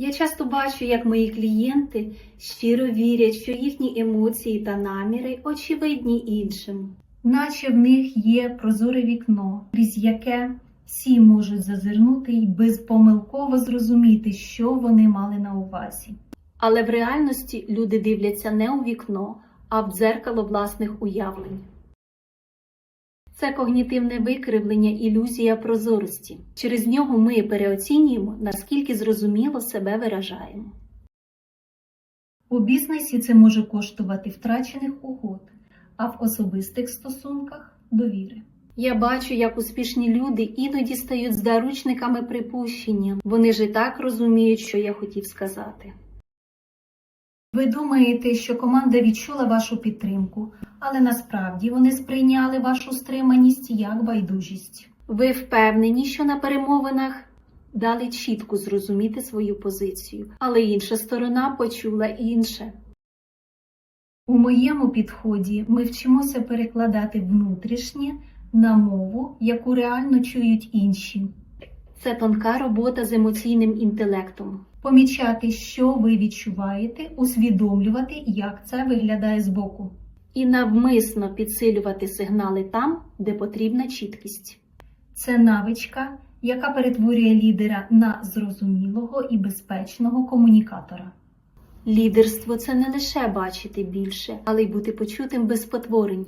Я часто бачу, як мої клієнти щиро вірять, що їхні емоції та наміри очевидні іншим, наче в них є прозоре вікно, крізь яке всі можуть зазирнути і безпомилково зрозуміти, що вони мали на увазі. Але в реальності люди дивляться не у вікно, а в дзеркало власних уявлень. Це когнітивне викривлення, ілюзія прозорості. Через нього ми переоцінюємо, наскільки зрозуміло себе виражаємо. У бізнесі це може коштувати втрачених угод, а в особистих стосунках довіри. Я бачу, як успішні люди іноді стають заручниками припущення. Вони ж і так розуміють, що я хотів сказати. Ви думаєте, що команда відчула вашу підтримку, але насправді вони сприйняли вашу стриманість як байдужість. Ви впевнені, що на перемовинах дали чітко зрозуміти свою позицію, але інша сторона почула інше. У моєму підході ми вчимося перекладати внутрішнє на мову, яку реально чують інші. Це тонка робота з емоційним інтелектом. Помічати, що ви відчуваєте, усвідомлювати, як це виглядає збоку. І навмисно підсилювати сигнали там, де потрібна чіткість. Це навичка, яка перетворює лідера на зрозумілого і безпечного комунікатора. Лідерство це не лише бачити більше, але й бути почутим без потворень.